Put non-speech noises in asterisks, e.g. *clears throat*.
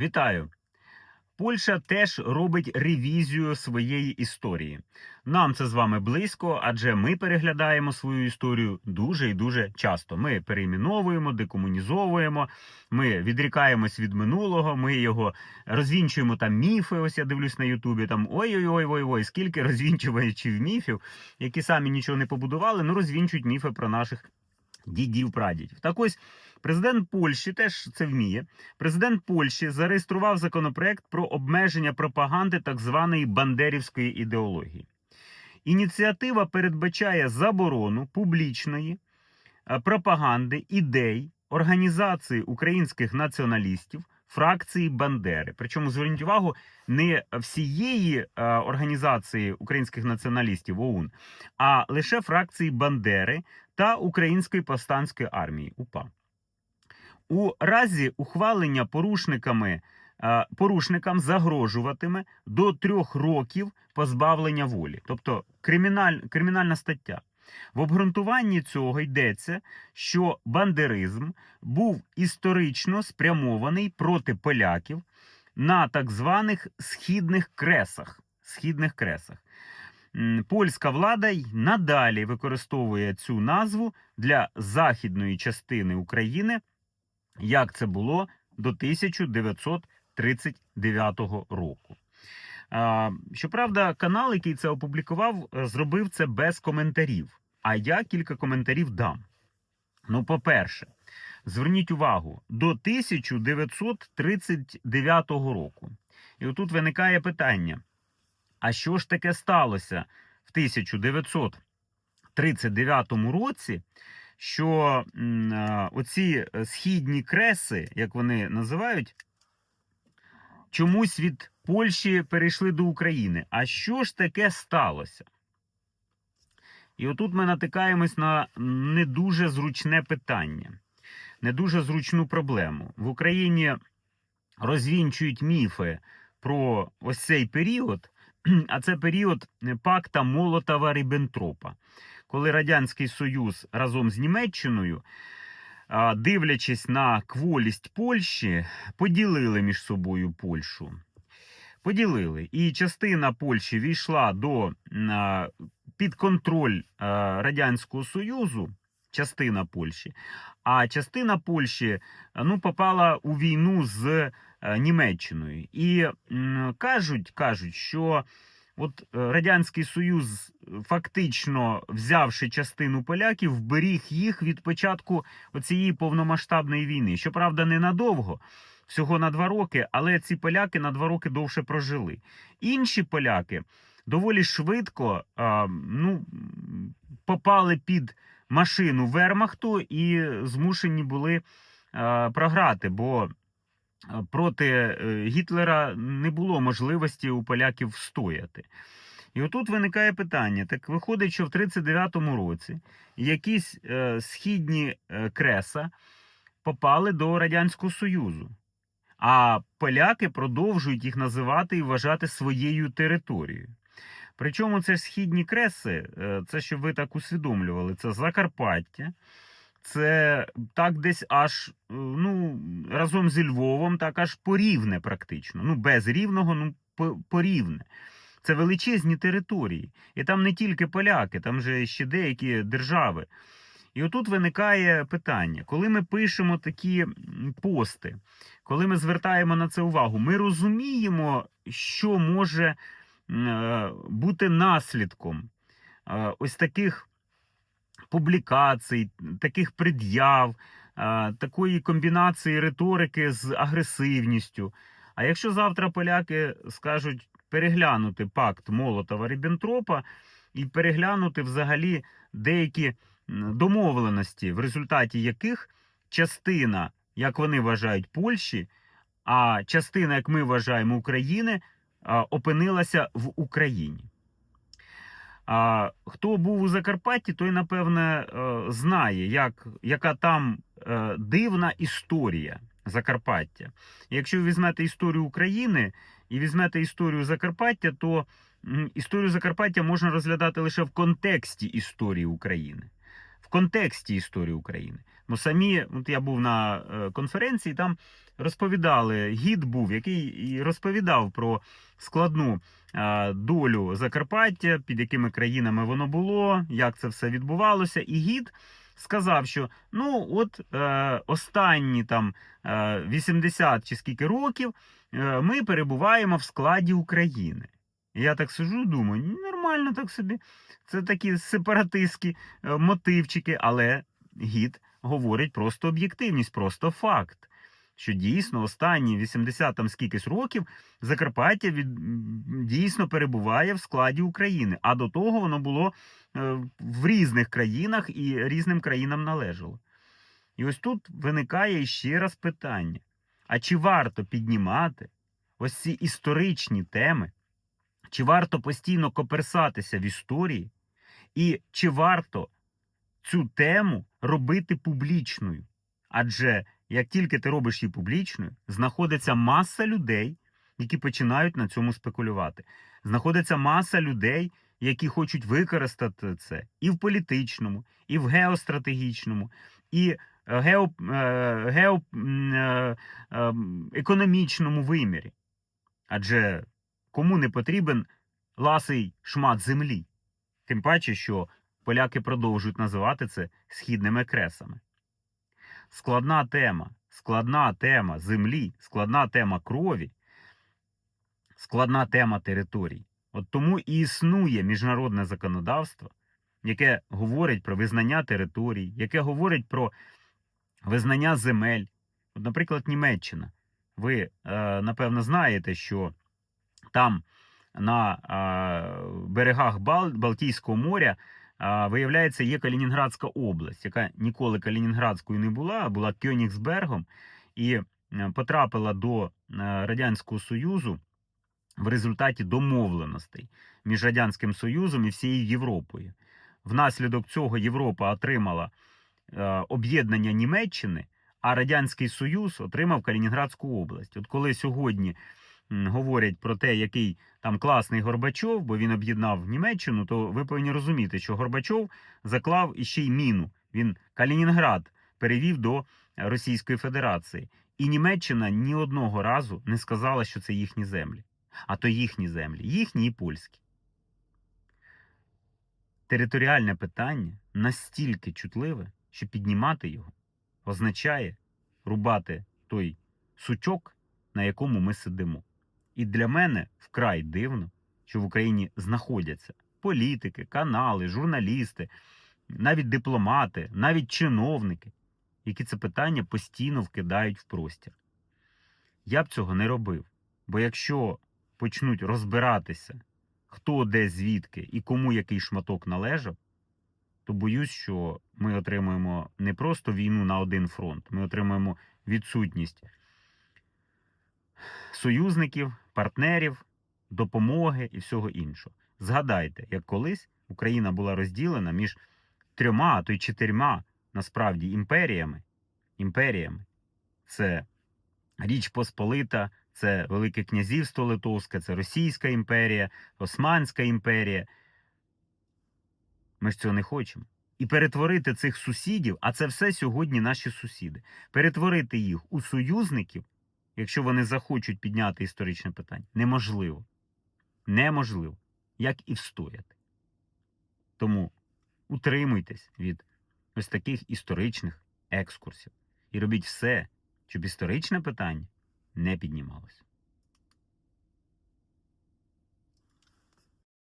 Вітаю! Польща теж робить ревізію своєї історії. Нам це з вами близько, адже ми переглядаємо свою історію дуже і дуже часто. Ми перейменовуємо, декомунізовуємо, ми відрікаємось від минулого, ми його розвінчуємо там міфи. Ось я дивлюсь на Ютубі. Там ой-ой-ой, ой ой скільки розвінчувачів міфів, які самі нічого не побудували, ну розвінчують міфи про наших дідів прадідів. Так ось президент Польщі теж це вміє. Президент Польщі зареєстрував законопроект про обмеження пропаганди так званої бандерівської ідеології. Ініціатива передбачає заборону публічної е, пропаганди ідей організації українських націоналістів. Фракції Бандери, причому зверніть увагу, не всієї е, організації українських націоналістів ОУН, а лише фракції Бандери та Української повстанської армії УПА. У разі ухвалення порушниками е, порушникам загрожуватиме до трьох років позбавлення волі, тобто криміналь, кримінальна стаття. В обґрунтуванні цього йдеться, що бандеризм був історично спрямований проти поляків на так званих східних кресах. Східних кресах. Польська влада й надалі використовує цю назву для західної частини України, як це було до 1939 року. Щоправда, канал, який це опублікував, е, зробив це без коментарів. А я кілька коментарів дам. Ну, по-перше, зверніть увагу, до 1939 року. І отут виникає питання: а що ж таке сталося в 1939 році, що оці е, східні креси, як вони називають, чомусь від Польщі перейшли до України? А що ж таке сталося? І отут ми натикаємось на не дуже зручне питання, не дуже зручну проблему. В Україні розвінчують міфи про ось цей період, *clears throat* а це період пакта Молотова Ріббентропа, коли Радянський Союз разом з Німеччиною, дивлячись на кволість Польщі, поділили між собою Польщу. Поділили. І частина Польщі війшла до під контроль Радянського Союзу, частина Польщі, а частина Польщі ну, попала у війну з е, Німеччиною. І кажуть, кажуть, що от е, Радянський Союз, фактично взявши частину поляків, вберіг їх від початку цієї повномасштабної війни. Щоправда, ненадовго, всього на два роки, але ці поляки на два роки довше прожили. Інші поляки доволі швидко ну, попали під машину Вермахту і змушені були програти, бо проти е, Гітлера не було можливості у поляків встояти. І отут виникає питання: так виходить, що в 39-му році якісь е, східні е, креса попали до Радянського Союзу. А поляки продовжують їх називати і вважати своєю територією. Причому це ж східні креси, е, це щоб ви так усвідомлювали, це Закарпаття, це так десь аж е, ну, разом зі Львовом, так аж порівне практично. Ну, без рівного, ну по- порівне. Це величезні території. І там не тільки поляки, там же ще деякі держави. І отут виникає питання: коли ми пишемо такі пости, коли ми звертаємо на це увагу, ми розуміємо, що може е, бути наслідком е, ось таких публікацій, таких пред'яв, е, такої комбінації риторики з агресивністю. А якщо завтра поляки скажуть переглянути пакт Молотова Ріббентропа і переглянути взагалі деякі домовленості, в результаті яких частина, як вони вважають, Польщі, а частина, як ми вважаємо, України, опинилася в Україні. Хто був у Закарпатті, той, напевне, е, знає, як, яка там е, дивна історія Закарпаття. Якщо ви візьмете історію України і візьмете історію Закарпаття, то історію Закарпаття можна розглядати лише в контексті історії України. В контексті історії України. Бо самі, от я був на е, конференції, там розповідали, гід був, який розповідав про складну е, долю Закарпаття, під якими країнами воно було, як це все відбувалося. І гід сказав, що ну от е, останні там е, 80 чи скільки років е, ми перебуваємо в складі України. Я так сижу, думаю, нормально так собі. Це такі сепаратистські е, мотивчики, але гід говорить просто об'єктивність, просто факт. Що дійсно останні 80 там скількись років Закарпаття від, дійсно перебуває в складі України. А до того воно було е, в різних країнах і різним країнам належало. І ось тут виникає ще раз питання: а чи варто піднімати ось ці історичні теми? Чи варто постійно коперсатися в історії, і чи варто цю тему робити публічною? Адже як тільки ти робиш її публічною, знаходиться маса людей, які починають на цьому спекулювати. Знаходиться маса людей, які хочуть використати це і в політичному, і в геостратегічному, і е, гео, е, е, е, вимірі. Адже кому не потрібен ласий шмат землі? Тим паче, що поляки продовжують називати це східними кресами. Складна тема, складна тема землі, складна тема крові, складна тема територій. От тому і існує міжнародне законодавство, яке говорить про визнання територій, яке говорить про визнання земель. От, наприклад, Німеччина. Ви, е, напевно, знаєте, що там на е, берегах Бал- Балтійського моря е, виявляється, є Калінінградська область, яка ніколи Калінінградською не була, а була Кьонігсбергом і потрапила до Радянського Союзу в результаті домовленостей між Радянським Союзом і всією Європою. Внаслідок цього Європа отримала об'єднання Німеччини, а Радянський Союз отримав Калінінградську область. От коли сьогодні говорять про те, який там класний Горбачов, бо він об'єднав Німеччину, то ви повинні розуміти, що Горбачов заклав іще й міну. Він Калінінград перевів до Російської Федерації. І Німеччина ні одного разу не сказала, що це їхні землі. А то їхні землі, їхні і польські. Територіальне питання настільки чутливе, що піднімати його означає рубати той сучок, на якому ми сидимо. І для мене вкрай дивно, що в Україні знаходяться політики, канали, журналісти, навіть дипломати, навіть чиновники, які це питання постійно вкидають в простір. Я б цього не робив. Бо якщо почнуть розбиратися, хто де звідки і кому який шматок належав, то боюсь, що ми отримуємо не просто війну на один фронт, ми отримуємо відсутність союзників, партнерів, допомоги і всього іншого. Згадайте, як колись Україна була розділена між трьома, а то й чотирма насправді імперіями. Імперіями. Це Річ Посполита, це Велике Князівство Литовське, це Російська імперія, Османська імперія. Ми ж цього не хочемо. І перетворити цих сусідів, а це все сьогодні наші сусіди, перетворити їх у союзників, якщо вони захочуть підняти історичне питання, неможливо. Неможливо. Як і встояти. Тому утримуйтесь від ось таких історичних екскурсів і робіть все, щоб історичне питання не піднімалося.